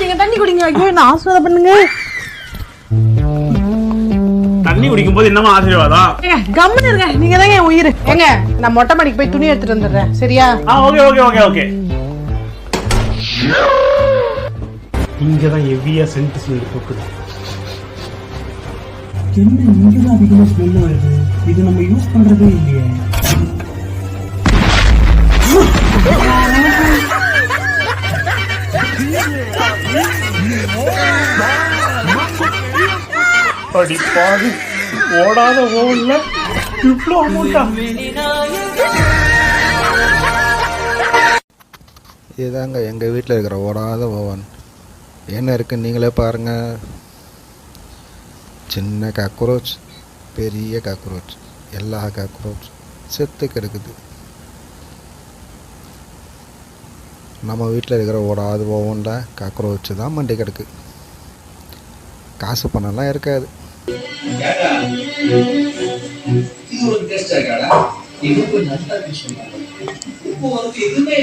குடிங்க தண்ணி குடிங்க. ஐயோ என்ன ஆசீர்வாதம் பண்ணுங்க. தண்ணி குடிக்கும் போது என்னமா ஆசீர்வாதம் ஏங்க கம்முன்னு இருங்க. நீங்க தாங்க என் உயிர். ஏங்க நான் மொட்டை மாடிக்கு போய் துணி எடுத்துட்டு வந்துடுறேன். சரியா? ஆ ஓகே ஓகே ஓகே ஓகே. இங்கதான் ஹெவியா சென்ட் ஸ்மெல் போக்குது என்ன இங்கதான் அதிகமா ஸ்மெல் வருது இது நம்ம யூஸ் பண்றதே இல்லையே. அடி பாவி ஓடாத ஓடல. இவ்வளோ அமௌண்டா இதுதாங்க எங்கள் வீட்டில் இருக்கிற ஓடாத ஓவன். என்ன இருக்குன்னு நீங்களே பாருங்கள் சின்ன காக்ரோச் பெரிய காக்ரோச் எல்லா காக்ரோச் செத்து கிடக்குது. நம்ம வீட்டில் இருக்கிற ஓடாது ஓவனில் காக்ரோச் தான் மண்டி கிடக்கு. காசு பணம்லாம் இருக்காது. இதுவுமே